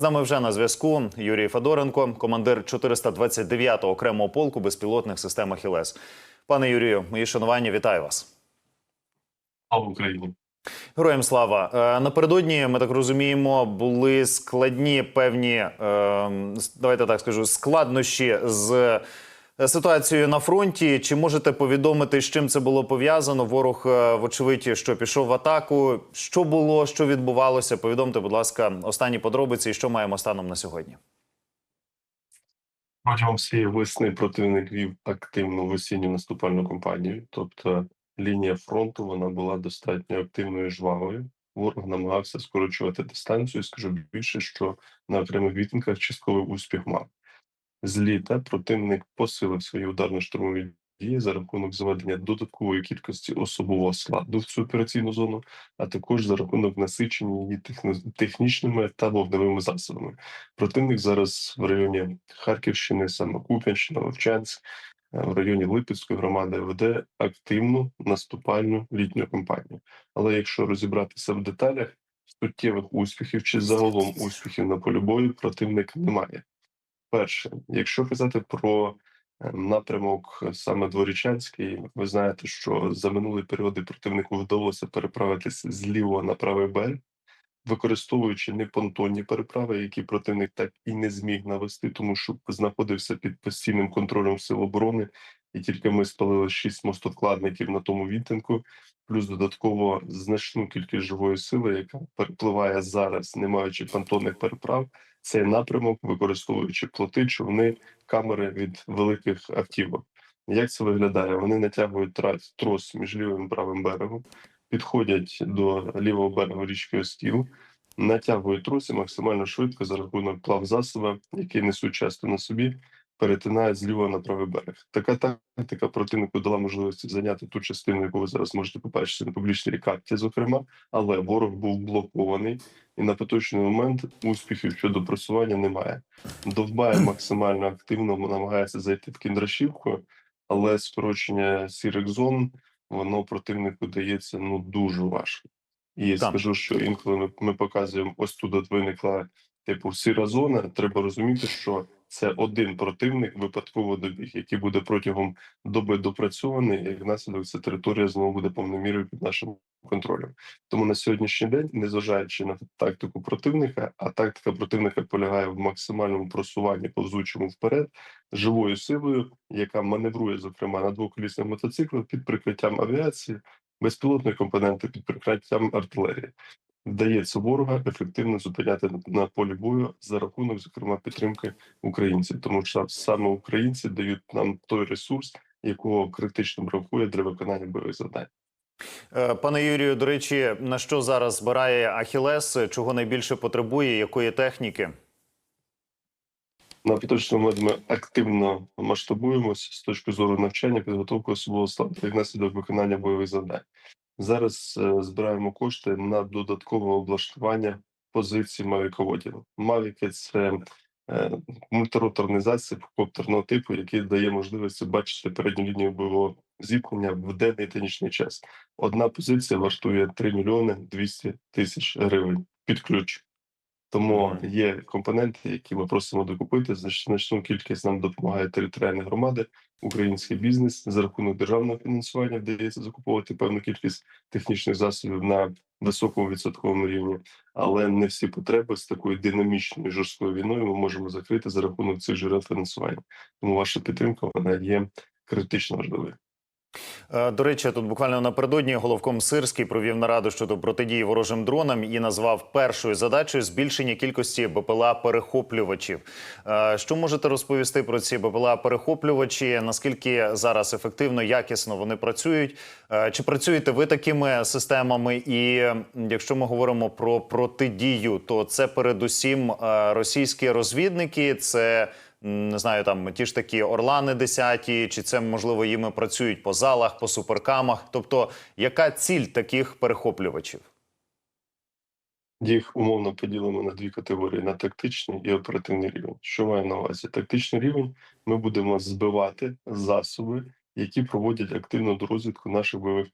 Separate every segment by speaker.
Speaker 1: З нами вже на зв'язку Юрій Федоренко, командир 429-го окремого полку безпілотних систем «Ахілес». Пане Юрію, мої шанування, вітаю вас.
Speaker 2: Слава Україні.
Speaker 1: Героям слава Е, напередодні. Ми так розуміємо, були складні певні е, давайте так скажу складнощі з ситуацією на фронті. Чи можете повідомити, з чим це було пов'язано? Ворог, е, вочевидь, що пішов в атаку. Що було, що відбувалося? Повідомте, будь ласка, останні подробиці, і що маємо станом на сьогодні.
Speaker 2: Протягом всієї весни противник вів активну весінню наступальну кампанію, тобто лінія фронту вона була достатньо активною і жвавою. Ворог намагався скорочувати дистанцію. Скажу більше, що на окремих відтинках частковий успіх мав. З літа противник посилив свої ударно-штурмові дії за рахунок заведення додаткової кількості особового складу в цю операційну зону, а також за рахунок насичення її технічними та вогневими засобами. Противник зараз в районі Харківщини, саме Куп'янщина, Вовчанськ, е, в районі Липецької громади веде активну наступальну літню кампанію. Але якщо розібратися в деталях, суттєвих успіхів чи загалом успіхів на полі бою противник не має. Перше, якщо казати про е, напрямок е, саме Дворічанський, ви знаєте, що за минулі періоди противнику вдалося переправитися з лівого на правий берег, використовуючи непонтонні переправи, які противник так і не зміг навести, тому що знаходився під постійним контролем сил оборони, і тільки ми спалили шість мостовкладників на тому відтинку, плюс додатково значну кількість живої сили, яка перепливає зараз, не маючи понтонних переправ. Цей напрямок, використовуючи плоти, човни, камери від великих автівок. Як це виглядає? Вони натягують трос між лівим і правим берегом, підходять до лівого берегу річки Остіл, натягують трос і максимально швидко за рахунок плавзасоба, які несуть часто на собі, перетинають з лівого на правий берег. Така тактика противнику дала можливість зайняти ту частину, яку ви зараз можете побачити на публічній карті, зокрема, але ворог був блокований, і на поточний момент успіхів щодо просування немає. Довбає максимально активно намагається зайти в Кіндрашівку, але скорочення сірих зон воно противнику дається ну дуже важко. І
Speaker 1: Так.
Speaker 2: скажу, що інколи ми, ми показуємо, ось тут от виникла типу сіра зона. Треба розуміти, що це один противник випадково добіг, який буде протягом доби допрацьований, і як наслідок ця територія знову буде повною мірою під нашим контролем. Тому на сьогоднішній день, незважаючи на тактику противника, а тактика противника полягає в максимальному просуванні повзучому вперед живою силою, яка маневрує, зокрема, на двоколісних мотоциклах під прикриттям авіації, безпілотної компоненти під прикриттям артилерії. Вдається ворога ефективно зупиняти на, полі бою за рахунок, зокрема, підтримки українців, тому що саме українці дають нам той ресурс, якого критично бракує для виконання бойових завдань.
Speaker 1: Е, Пане Юрію, до речі, на що зараз збирає Ахілес? Чого найбільше потребує? Якої техніки?
Speaker 2: На поточному ми активно масштабуємося з точки зору навчання, підготовки особового складу як наслідок виконання бойових завдань. Зараз е, збираємо кошти на додаткове облаштування позицій мавіководів. Мавіки це е, мультироторний засіб коптерного типу, який дає можливість бачити передню лінію бойового зіткнення в денний та нічний час. Одна позиція вартує 3 мільйони 200 тисяч гривень під ключ. Тому є компоненти, які ми просимо докупити. Знач- Значну кількість нам допомагає територіальні громади, український бізнес за рахунок державного фінансування вдається закуповувати певну кількість технічних засобів на високому відсотковому рівні, але не всі потреби з такою динамічною жорсткою війною ми можемо закрити за рахунок цих джерел фінансування. Тому ваша підтримка вона є критично важливою.
Speaker 1: Е, До речі, тут буквально напередодні головком Сирський провів нараду щодо протидії ворожим дронам і назвав першою задачею збільшення кількості БПЛА перехоплювачів. Е, Що можете розповісти про ці БПЛА перехоплювачі? Наскільки зараз ефективно, якісно вони працюють? Е, Чи працюєте ви такими системами? І якщо ми говоримо про протидію, то це передусім російські розвідники, це не знаю, там ті ж такі орлани десяті, чи це можливо їми працюють по залах, по суперкамах. Тобто, яка ціль таких перехоплювачів?
Speaker 2: Їх умовно поділимо на дві категорії: на тактичний і оперативний рівень. Що маю на увазі? Тактичний рівень ми будемо збивати засоби, які проводять активну дорозвідку наших бойових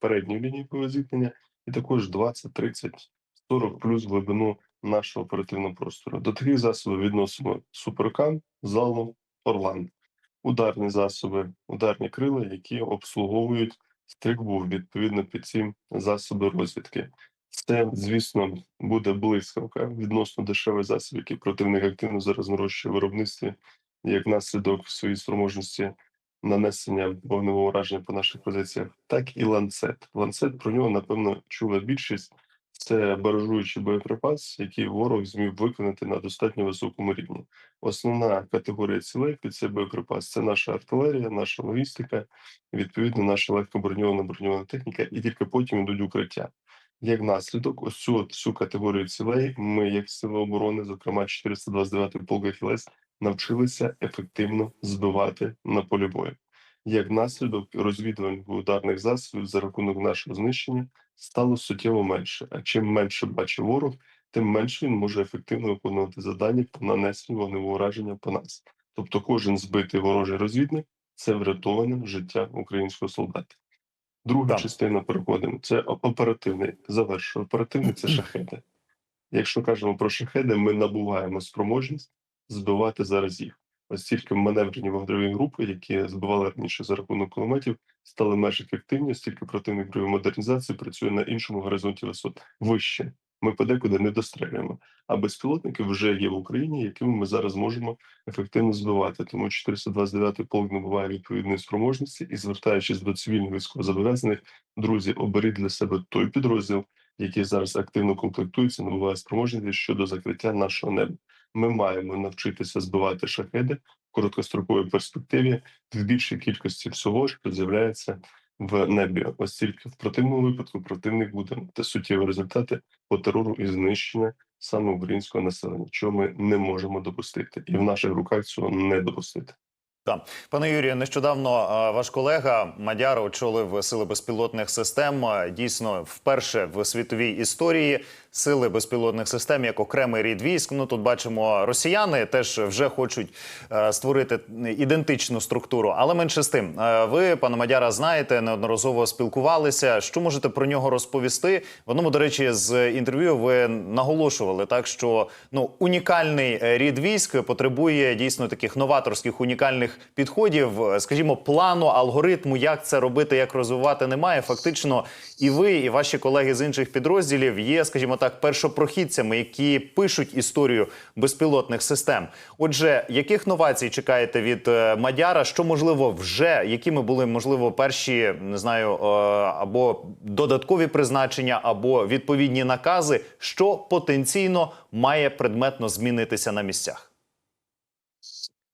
Speaker 2: порядків лінії бойового зіткнення, і також 20, 30, 40 плюс глибину нашого оперативного простору. До таких засобів відносимо суперкам, залу, орлан, ударні засоби, ударні крила, які обслуговують стрільбу відповідно під ці засоби розвідки. Це, звісно, буде блискавка відносно дешевий засіб, який противник активно зараз нарощує виробництві, як наслідок своєї спроможності нанесення вогневого ураження по наших позиціях, так і ланцет. Ланцет про нього напевно чула більшість. Це баражуючий боєприпас, який ворог зміг виконати на достатньо високому рівні. Основна категорія цілей під цей боєприпас це наша артилерія, наша логістика, відповідно, наша легкоброньована броньована техніка, і тільки потім йдуть укриття. Як наслідок, ось цю всю категорію цілей ми, як сили оборони, зокрема 429 полк ХЛС, навчилися ефективно збивати на полі бою. Як наслідок розвідувальних ударних засобів за рахунок нашого знищення стало суттєво менше. А чим менше бачить ворог, тим менше він може ефективно виконувати завдання по нанесенню вогневого ураження по нас. Тобто, кожен збитий ворожий розвідник це врятоване життя українського солдата. Друга
Speaker 1: Так.
Speaker 2: частина переходимо. Це оперативний. Завершую. Оперативний це шахеди. Якщо кажемо про шахеди, ми набуваємо спроможність збивати зараз їх. Ось тільки маневрені вогневі групи, які збивали раніше за рахунок кулеметів, стали менш ефективні, стільки противник при модернізації працює на іншому горизонті висот вище. Ми подекуди не дострелюємо. А безпілотники вже є в Україні, якими ми зараз можемо ефективно збивати. Тому 429-й полк набуває відповідної спроможності і, звертаючись до цивільних військовозобов'язаних, друзі, оберіть для себе той підрозділ, який зараз активно комплектується, набуває спроможності щодо закриття нашого неба. Ми маємо навчитися збивати шахеди в короткостроковій перспективі в більшій кількості всього, що з'являється в небі. Ось тільки в противному випадку противник буде мати суттєві результати по терору і знищення саме українського населення, чого ми не можемо допустити, і в наших руках цього не допустити.
Speaker 1: Пане Юрію, нещодавно ваш колега Мадяр очолив сили безпілотних систем. Дійсно, вперше в світовій історії сили безпілотних систем як окремий рід військ. Ну тут бачимо, росіяни теж вже хочуть е, створити ідентичну структуру. Але менше з тим, Е, ви пане Мадяра знаєте, неодноразово спілкувалися. Що можете про нього розповісти? В одному, до речі, з інтерв'ю ви наголошували так, що ну унікальний е, рід військ потребує дійсно таких новаторських унікальних підходів. Скажімо, плану, алгоритму, як це робити, як розвивати, немає. Фактично, і ви, і ваші колеги з інших підрозділів є, скажімо так, першопрохідцями, які пишуть історію безпілотних систем. Отже, яких новацій чекаєте від е, Мадяра? Що можливо вже якими були можливо перші не знаю, е, або додаткові призначення, або відповідні накази, що потенційно має предметно змінитися на місцях?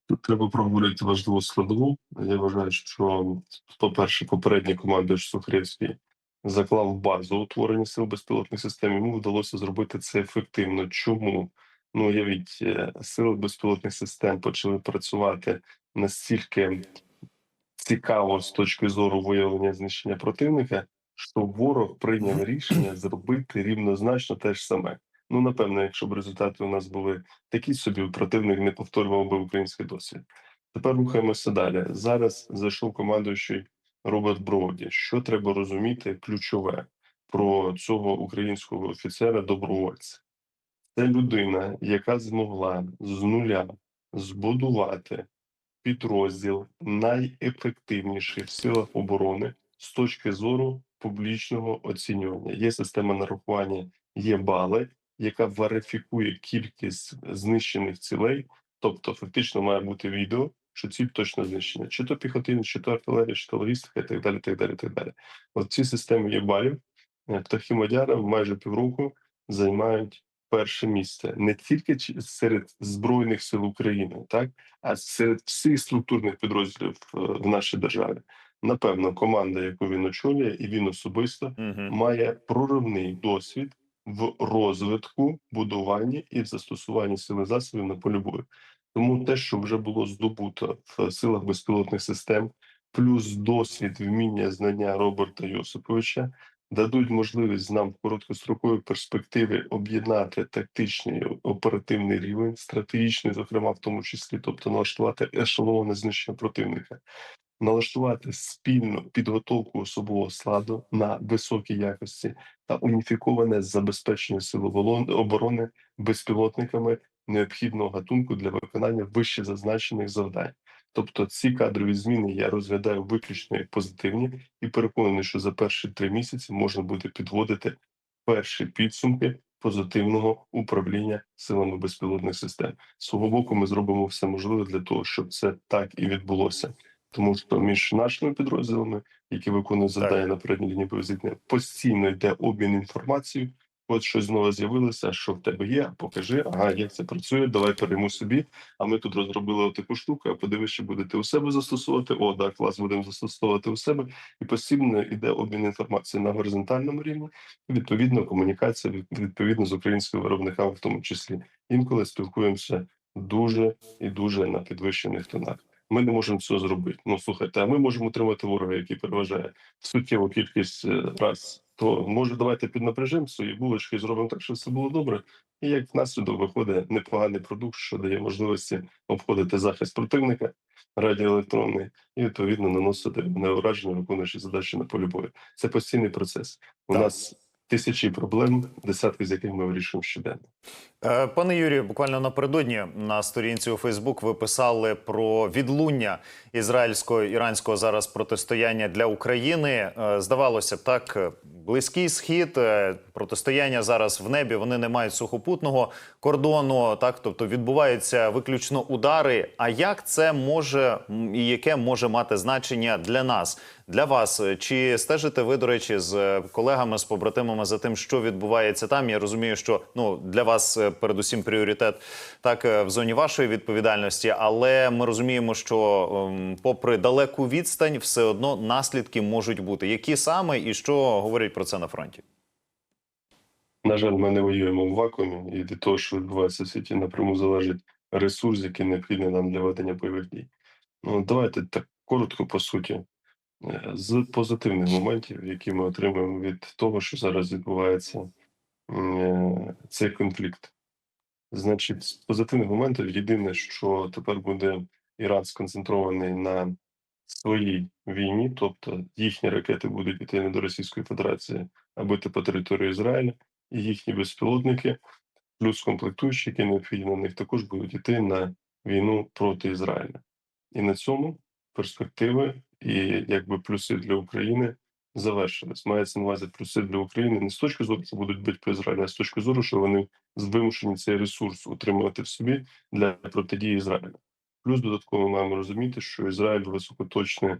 Speaker 2: Тут треба проговорити важливу складову. Я вважаю, що, по-перше, попередній командир Сухаревський заклав базу утворення сил безпілотних систем. Йому вдалося зробити це ефективно. Чому? Ну, уявіть, е, сили безпілотних систем почали працювати настільки цікаво з точки зору виявлення знищення противника, що ворог прийняв рішення зробити рівнозначно те ж саме. Ну, напевно, якщо б результати у нас були такі собі, противник не повторював би український досвід. Тепер рухаємося далі. Зараз зайшов командуючий Роберт Броуді. Що треба розуміти ключове про цього українського офіцера добровольця? Це людина, яка змогла з нуля збудувати підрозділ найефективніший в силах оборони з точки зору публічного оцінювання. Є система нарахування, є бали, яка верифікує кількість знищених цілей. Тобто, фактично має бути відео, що ціль точно знищена, чи то піхотина, чи то артилерія, чи то логістика, і так далі. так далі, так далі. От ці системи є балів. Е, Птахи Мадяра майже півроку займають перше місце не тільки серед збройних сил України, так а серед всіх структурних підрозділів е, в нашій державі. Напевно, команда, яку він очолює, і він особисто
Speaker 1: Угу.
Speaker 2: має проривний досвід в розвитку, будуванні і в застосуванні сили засобів на полі бою. Тому те, що вже було здобуто в силах безпілотних систем, плюс досвід, вміння, знання Роберта Йосиповича, дадуть можливість нам в короткостроковій перспективі об'єднати тактичний оперативний рівень, стратегічний, зокрема, в тому числі, тобто налаштувати ешелони знищення противника, налаштувати спільну підготовку особового складу на високій якості та уніфіковане забезпечення сил оборони безпілотниками необхідного гатунку для виконання вище зазначених завдань. Тобто ці кадрові зміни я розглядаю виключно як позитивні і переконаний, що за перші три місяці можна буде підводити перші підсумки позитивного управління силами безпілотних систем. З свого боку, ми зробимо все можливе для того, щоб це так і відбулося. Тому що між нашими підрозділами, які виконують завдання на передній лінії повзітня, постійно йде обмін інформацією. От щось знову з'явилося, що в тебе є, покажи, ага, як це працює, давай перейму собі. А ми тут розробили таку штуку, а подивись, що будете у себе застосовувати. О, да, клас, будемо застосовувати у себе. І постійно йде обмін інформацією на горизонтальному рівні. Відповідно, комунікація відповідно з українськими виробниками, в тому числі інколи спілкуємося дуже і дуже на підвищених тонах. Ми не можемо цього зробити. Ну слухайте, а ми можемо утримати ворога, який переважає суттєву кількість е, раз. То може давайте піднапряжемо свої булочки зробимо так, щоб все було добре. І як наслідок виходить непоганий продукт, що дає можливості обходити захист противника радіоелектронний і відповідно наносити на ураження, виконуючи задачі на полі бою. Це постійний процес. У
Speaker 1: Так.
Speaker 2: нас тисячі проблем, десятки з яких ми вирішуємо щоденно.
Speaker 1: Е, Пане Юрію, буквально напередодні на сторінці у Фейсбук ви писали про відлуння ізраїльсько-іранського зараз протистояння для України. Е, Здавалося б, так е, близький схід, протистояння зараз в небі. Вони не мають сухопутного кордону. Так, тобто відбуваються виключно удари. А як це може і яке може мати значення для нас, для вас? Чи стежите ви, до речі, з колегами, з побратимами за тим, що відбувається там? Я розумію, що ну для вас е, передусім пріоритет так е, в зоні вашої відповідальності, але ми розуміємо, що ем, попри далеку відстань, все одно наслідки можуть бути. Які саме і що говорять про це на фронті?
Speaker 2: На жаль, ми не воюємо в вакуумі, і від того, що відбувається в світі, напряму залежить ресурс, який необхідний нам для ведення бойових дій. Ну, давайте так коротко по суті. З позитивних моментів, які ми отримуємо від того, що зараз відбувається е, цей конфлікт. Значить, з позитивних моментів єдине, що тепер буде Іран сконцентрований на своїй війні, тобто їхні ракети будуть йти не до Російської Федерації, а бити по території Ізраїля, і їхні безпілотники, плюс комплектуючі, які необхідні на них, також будуть йти на війну проти Ізраїля. І на цьому перспективи і якби плюси для України завершились. Мається на увазі плюси для України не з точки зору, що будуть бити по Ізраїлю, а з точки зору, що вони вимушені цей ресурс утримувати в собі для протидії Ізраїлю. Плюс додатково маємо розуміти, що Ізраїль високоточне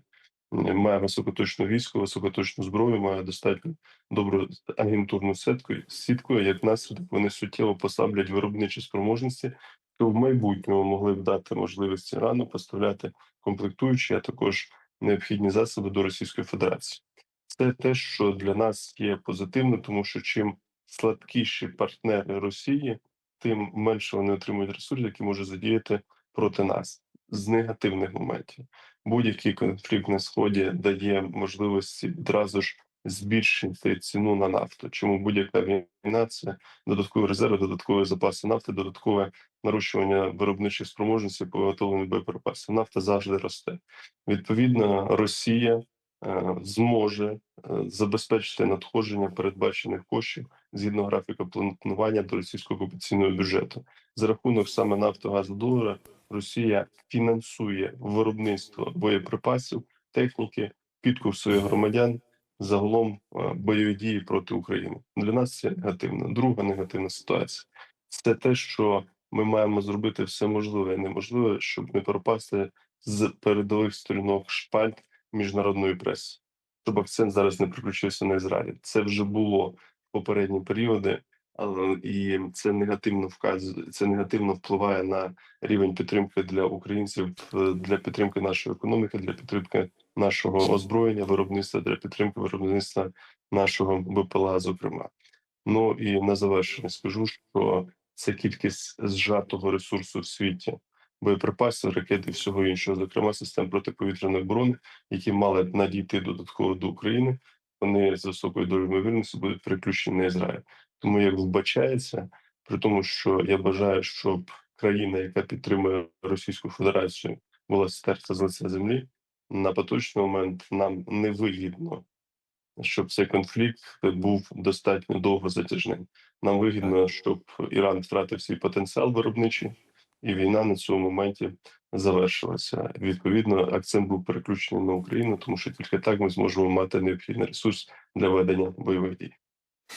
Speaker 2: має високоточне військо, високоточну зброю, має достатньо добру агентурну сітку, сітку. Як наслідок вони суттєво послаблять виробничі спроможності, що в майбутньому могли б дати можливість Ірану поставляти комплектуючі, а також необхідні засоби до Російської Федерації. Це те, що для нас є позитивно, тому що чим слабкіші партнери Росії, тим менше вони отримують ресурсів, які можуть задіяти проти нас з негативних моментів. Будь-який конфлікт на сході дає можливості одразу ж збільшити ціну на нафту. Чому будь-яка війна це додаткові резерви, додаткові запаси нафти, додаткове нарощування виробничих спроможностей по виготовленню боєприпасів. Нафта завжди росте. Відповідно, Росія е, зможе е, забезпечити надходження передбачених коштів згідно графіка планування до російського окупаційного бюджету за рахунок саме нафтогазу долара. Росія фінансує виробництво боєприпасів, техніки, підкуп своїх громадян загалом е, бойові дії проти України. Для нас це негативна. Друга негативна ситуація це те, що ми маємо зробити все можливе і неможливе, щоб не пропасти з передових сторінок шпальт міжнародної преси, щоб акцент зараз не приключився на Ізраїль. Це вже було в попередні періоди, але і це негативно вказує, це негативно впливає на рівень підтримки для українців, е, для підтримки нашої економіки, для підтримки нашого озброєння, виробництва для підтримки виробництва нашого БПЛА, зокрема. Ну і на завершення скажу, що це кількість зжатого ресурсу в світі, боєприпасів, ракет і всього іншого, зокрема систем протиповітряної оборони, які мали б надійти додатково до України. Вони з високою долею ймовірності будуть переключені на Ізраїль. Тому як вбачається, при тому, що я бажаю, щоб країна, яка підтримує Російську Федерацію, була стерта з лиця землі. На поточний момент нам невигідно щоб цей конфлікт був достатньо довго затяжним. Нам вигідно, щоб Іран втратив свій потенціал виробничий, і війна на цьому моменті завершилася. Відповідно, акцент був переключений на Україну, тому що тільки так ми зможемо мати необхідний ресурс для ведення бойових дій.